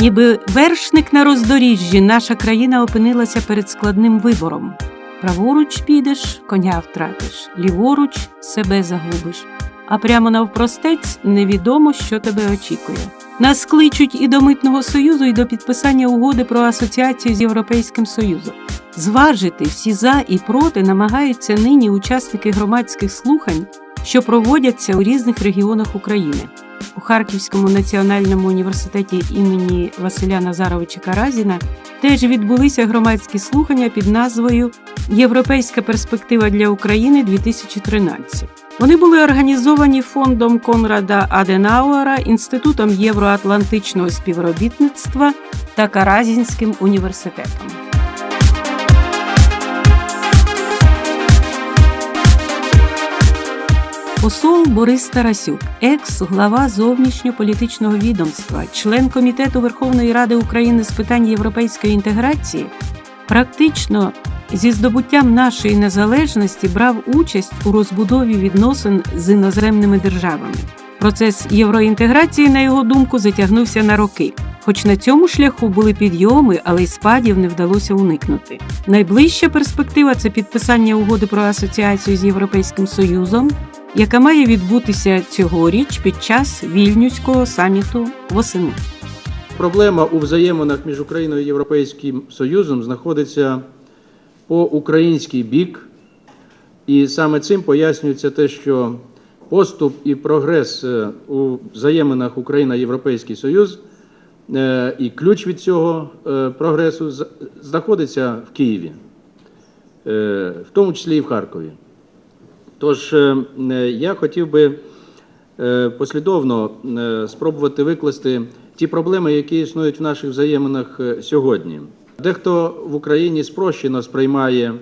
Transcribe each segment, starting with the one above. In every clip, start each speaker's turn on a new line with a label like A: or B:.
A: Ніби вершник на роздоріжжі, наша країна опинилася перед складним вибором. Праворуч підеш, коня втратиш, ліворуч себе загубиш, а прямо навпростець невідомо, що тебе очікує. Нас кличуть і до Митного Союзу, і до підписання угоди про асоціацію з Європейським Союзом. Зважити всі за і проти намагаються нині учасники громадських слухань, що проводяться у різних регіонах України. У Харківському національному університеті імені Василя Назаровича Каразіна теж відбулися громадські слухання під назвою Європейська перспектива для України 2013. Вони були організовані фондом Конрада Аденауера, Інститутом євроатлантичного співробітництва та Каразінським університетом. Посол Борис Тарасюк, екс-глава зовнішньополітичного відомства, член Комітету Верховної Ради України з питань європейської інтеграції, практично зі здобуттям нашої незалежності брав участь у розбудові відносин з іноземними державами. Процес євроінтеграції, на його думку, затягнувся на роки. Хоч на цьому шляху були підйоми, але й спадів не вдалося уникнути. Найближча перспектива це підписання угоди про асоціацію з Європейським Союзом, яка має відбутися цьогоріч під час вільнюського саміту восени.
B: Проблема у взаєминах між Україною і Європейським Союзом знаходиться по український бік, і саме цим пояснюється те, що поступ і прогрес е, у взаєминах Україна-Європейський Союз е, і ключ від цього е, прогресу знаходиться в Києві, в тому числі і в Харкові. Тож е, е, я хотів би е, послідовно спробувати викласти ті проблеми, які існують в наших взаєминах сьогодні. Дехто в Україні спрощено сприймає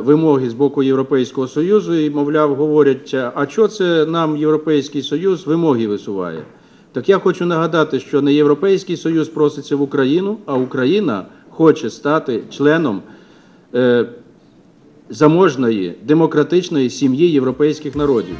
B: вимоги з боку Європейського Союзу і, мовляв, говорять, а що це нам Європейський Союз вимоги висуває? Так я хочу нагадати, що не Європейський Союз проситься в Україну, а Україна хоче стати членом заможної демократичної сім'ї європейських народів.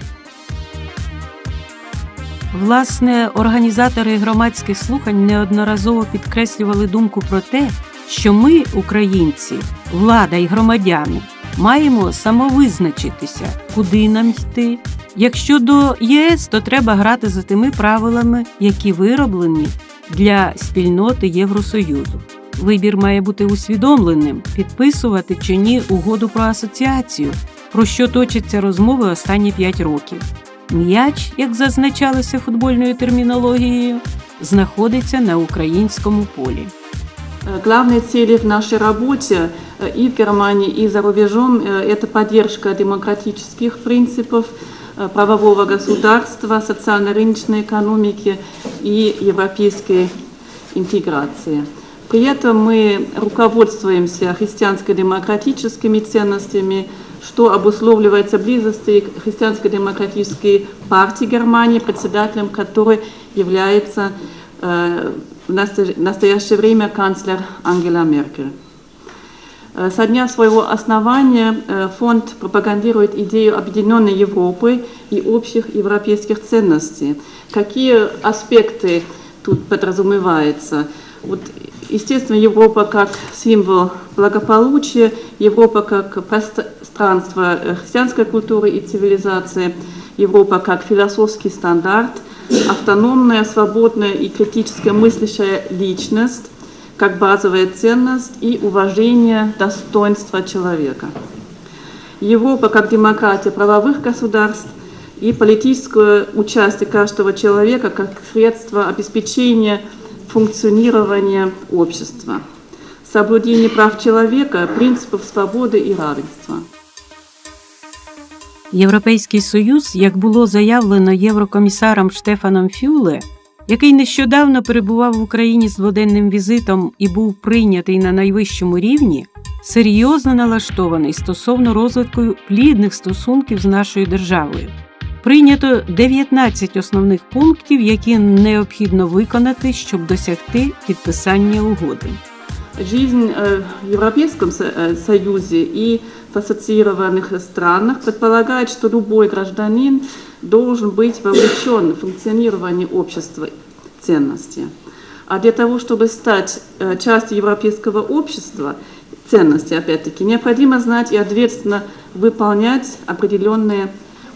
A: Власне, організатори громадських слухань неодноразово підкреслювали думку про те, що ми, українці, влада і громадяни, маємо самовизначитися, куди нам йти. Якщо до ЄС, то треба грати за тими правилами, які вироблені для спільноти Євросоюзу Вибір має бути усвідомленим, підписувати чи ні угоду про асоціацію, про що точаться розмови останні 5 років. М'яч, як зазначалося футбольною термінологією, знаходиться на українському полі.
C: Э, Главные цели в нашей работе э, и в Германии, и за рубежом э, – это поддержка демократических принципов, э, правового государства, социально-рыночной экономики и европейской интеграции. При этом мы руководствуемся христианско-демократическими ценностями, что обусловливается близостью христианско-демократической партии Германии, председателем которой является э, в настоящее время канцлер Ангела Меркель. Э, Со дня своего основания э, фонд пропагандирует идею объединенной Европы и общих европейских ценностей. Какие аспекты тут подразумеваются? Вот, естественно, Европа как символ благополучия, Европа как пространство э, христианской культуры и цивилизации, Европа как философский стандарт, автономная, свободная и критически мыслящая личность, как базовая ценность и уважение достоинства человека. Европа как демократия правовых государств и политическое участие каждого человека как средство обеспечения функционирования общества. Соблюдение прав человека, принципов свободы и равенства.
A: Європейський Союз, як було заявлено єврокомісаром Штефаном Фюле, який нещодавно перебував в Україні з дводенним візитом і був прийнятий на найвищому рівні, серйозно налаштований стосовно розвитку плідних стосунків з нашою державою. Прийнято 19 основних пунктів, які необхідно виконати, щоб досягти підписання угоди.
C: Жизнь э, в Европейском Со- э, Союзе и в ассоциированных странах предполагает, что любой гражданин должен быть вовлечен в функционирование общества ценностей. А для того, чтобы стать э, частью европейского общества, ценности, опять-таки, необходимо знать и ответственно выполнять определенные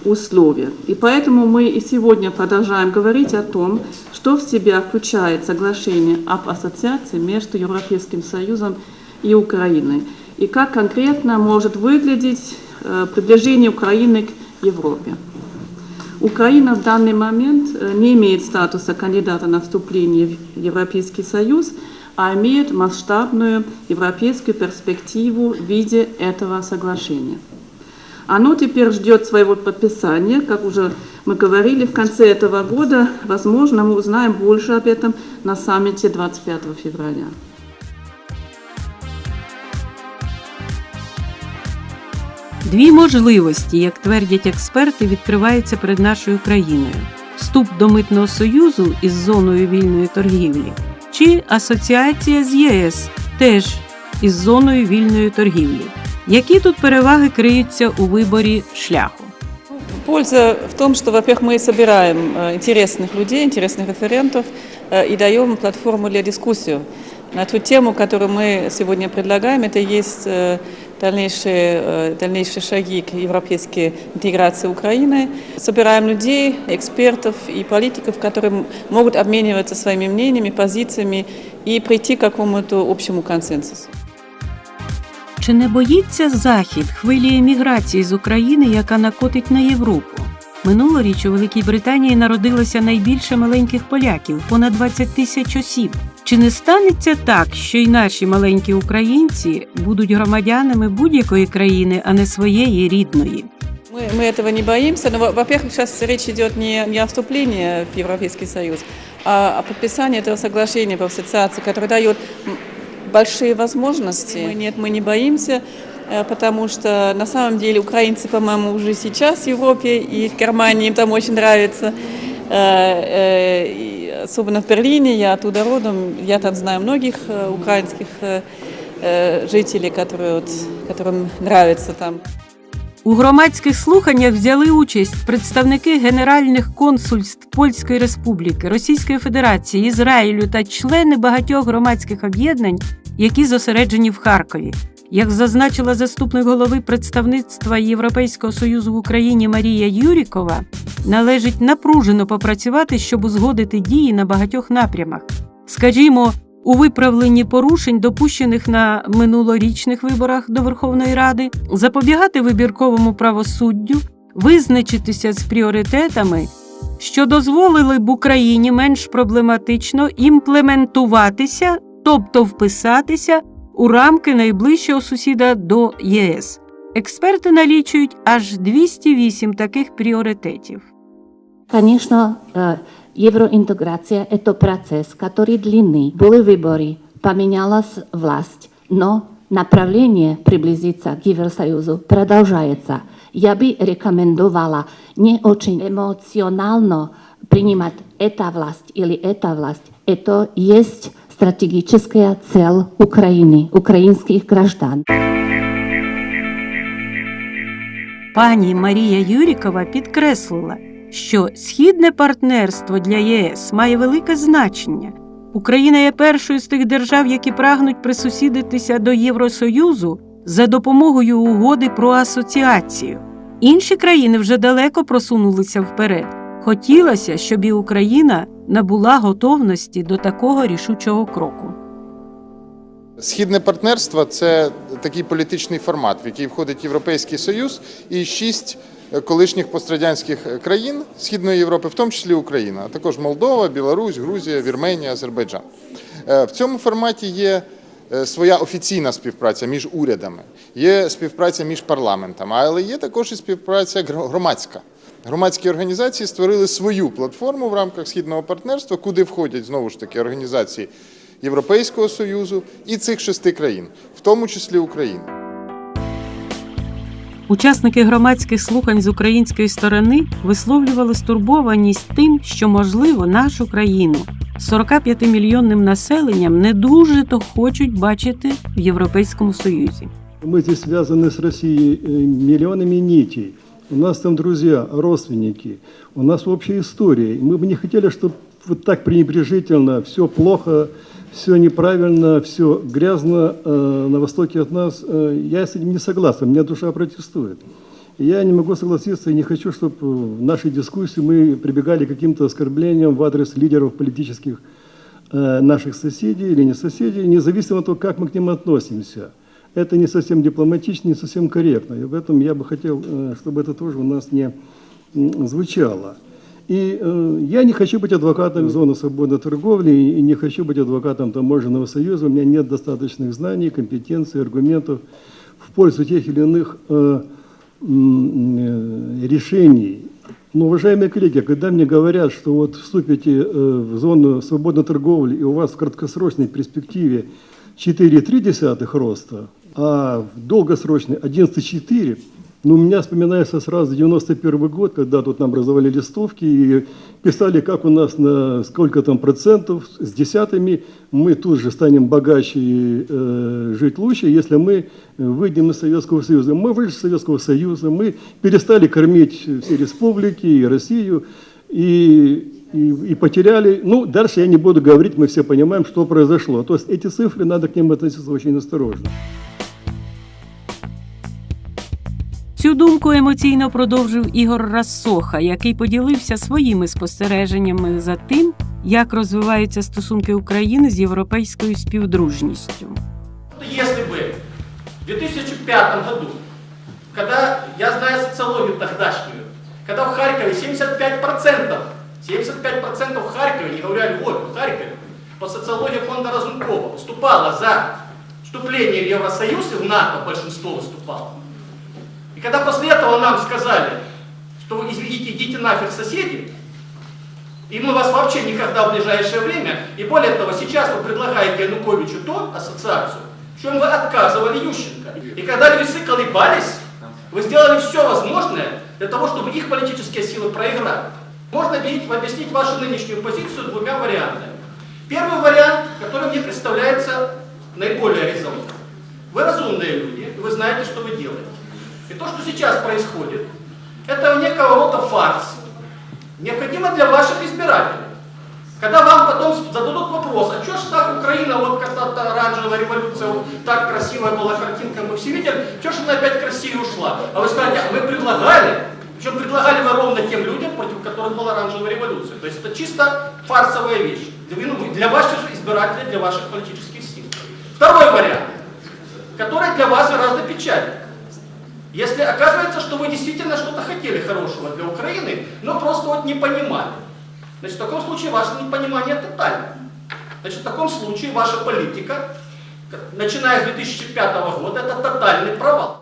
C: условия. И поэтому мы и сегодня продолжаем говорить о том, что в себя включает соглашение об ассоциации между Европейским Союзом и Украиной, и как конкретно может выглядеть э, приближение Украины к Европе. Украина в данный момент э, не имеет статуса кандидата на вступление в Европейский Союз, а имеет масштабную европейскую перспективу в виде этого соглашения. Оно теперь ждет своего подписания, как уже мы говорили, в конце этого года. Возможно, мы узнаем больше об этом на саммите 25 февраля.
A: Дві можливості, як твердять експерти, відкриваються перед нашою країною: вступ до митного союзу із зоною вільної торгівлі, чи асоціація з ЄС теж із зоною вільної торгівлі. Які тут переваги криються у виборі шляху?
C: Польза в том, что, во-первых, мы собираем э, интересных людей, интересных референтов э, и даем платформу для дискуссии на ту тему, которую мы сегодня предлагаем. Это и есть э, дальнейшие, э, дальнейшие шаги к европейской интеграции Украины. Собираем людей, экспертов и политиков, которые м- могут обмениваться своими мнениями, позициями и прийти к какому-то общему консенсусу.
A: Чи не боїться Захід хвилі еміграції з України, яка накотить на Європу? Минулоріч у Великій Британії народилося найбільше маленьких поляків понад 20 тисяч осіб. Чи не станеться так, що й наші маленькі українці будуть громадянами будь-якої країни, а не своєї рідної?
C: Мы, мы этого не боимся, но, во- во-первых, сейчас речь идет не, не о вступлении в Европейский Союз, а о подписании этого соглашения по ассоциации, которое дает м, большие возможности. Мы, нет, мы не боимся, э, потому что на самом деле украинцы, по-моему, уже сейчас в Европе и в Германии им там очень нравится. Э, э, и Особенно в Берлине, я оттуда родом, я там знаю многих э, украинских э, э, жителей, которые, вот, которым нравится там.
A: У громадських слуханнях взяли участь представники генеральних консульств Польської Республіки, Російської Федерації, Ізраїлю та члени багатьох громадських об'єднань, які зосереджені в Харкові. Як зазначила заступник голови представництва Європейського союзу в Україні Марія Юрікова, належить напружено попрацювати, щоб узгодити дії на багатьох напрямах. Скажімо, у виправленні порушень, допущених на минулорічних виборах до Верховної Ради, запобігати вибірковому правосуддю, визначитися з пріоритетами, що дозволили б Україні менш проблематично імплементуватися, тобто вписатися у рамки найближчого сусіда до ЄС. Експерти налічують аж 208 таких пріоритетів.
D: Э, евроинтеграция – это процесс, который длинный. Были выборы, поменялась власть, но направление приблизиться к Евросоюзу продолжается. Я бы рекомендовала не очень эмоционально принимать эта власть или эта власть. Это есть стратегическая цель Украины, украинских граждан.
A: Пані Марія Юрікова підкреслила, що східне партнерство для ЄС має велике значення. Україна є першою з тих держав, які прагнуть присусідитися до Євросоюзу за допомогою угоди про асоціацію. Інші країни вже далеко просунулися вперед. Хотілося, щоб і Україна набула готовності до такого рішучого кроку.
E: Східне партнерство це такий політичний формат, в який входить Європейський Союз і шість колишніх пострадянських країн Східної Європи, в тому числі Україна, а також Молдова, Білорусь, Грузія, Вірменія, Азербайджан. Е, В цьому форматі є е, своя офіційна співпраця між урядами, є співпраця між парламентами, але є також і співпраця громадська. Громадські організації створили свою платформу в рамках східного партнерства, куди входять знову ж таки організації Європейського Союзу і цих шести країн, в тому числі України.
A: Учасники громадських слухань з української сторони висловлювали стурбованість тим, що, можливо, нашу країну з 45-мільйонним населенням не дуже то хочуть бачити в Європейському Союзі.
F: Мы здесь связаны с Россией э, миллионами нитей. У нас там друзья, родственники, у нас общая история. И Мы бы не хотели, чтобы Вот так пренебрежительно, все плохо, все неправильно, все грязно э, на востоке от нас, э, я с этим не согласен, у меня душа протестует. Я не могу согласиться и не хочу, чтобы в нашей дискуссии мы прибегали к каким-то оскорблениям в адрес лидеров политических э, наших соседей или не соседей, независимо от того, как мы к ним относимся. Это не совсем дипломатично, не совсем корректно. И в этом я бы хотел, э, чтобы это тоже у нас не звучало. И э, я не хочу быть адвокатом зоны свободной торговли и не хочу быть адвокатом таможенного союза. У меня нет достаточных знаний, компетенций, аргументов в пользу тех или иных э, э, решений. Но, уважаемые коллеги, когда мне говорят, что вот вступите э, в зону свободной торговли, и у вас в краткосрочной перспективе 4,3 роста, а в долгосрочной 11,4, ну, у меня вспоминается сразу 91 год, когда тут нам раздавали листовки и писали, как у нас на сколько там процентов с десятыми мы тут же станем богаче и э, жить лучше, если мы выйдем из Советского Союза. Мы вышли из Советского Союза, мы перестали кормить все республики и Россию, и, и, и потеряли. Ну, дальше я не буду говорить, мы все понимаем, что произошло. То есть эти цифры, надо к ним относиться очень осторожно.
A: Цю думку емоційно продовжив Ігор Рассоха, який поділився своїми спостереженнями за тим, як розвиваються стосунки України з європейською співдружністю.
G: Если бы в 2005 году, когда, я знаю социологию тогдашнюю, когда в Харькове 75%, 75% в Харькове, не говоря о Львове, в Харькове, по социологии фонда Разумкова, выступало за вступление в Евросоюз и в НАТО, большинство выступало. И когда после этого нам сказали, что вы, извините, идите нафиг соседи, и мы вас вообще никогда в ближайшее время, и более того, сейчас вы предлагаете Януковичу то, ассоциацию, в чем вы отказывали Ющенко. И когда львицы колебались, вы сделали все возможное для того, чтобы их политические силы проиграли. Можно объяснить, вашу нынешнюю позицию двумя вариантами. Первый вариант, который мне представляется наиболее резонным. Вы разумные люди, вы знаете, что вы делаете. И то, что сейчас происходит, это некого рода фарс, необходимо для ваших избирателей. Когда вам потом зададут вопрос, а что ж так Украина, вот когда-то оранжевая революция, вот так красивая была картинка, мы все видели, что ж она опять к ушла? А вы скажете, а вы предлагали, причем предлагали вы ровно тем людям, против которых была оранжевая революция. То есть это чисто фарсовая вещь для, ну, для ваших избирателей, для ваших политических сил. Второй вариант, который для вас гораздо печальнее. Если оказывается, что вы действительно что-то хотели хорошего для Украины, но просто вот не понимали. Значит, в таком случае ваше непонимание тотально. Значит, в таком случае ваша политика, начиная с 2005 года, это тотальный провал.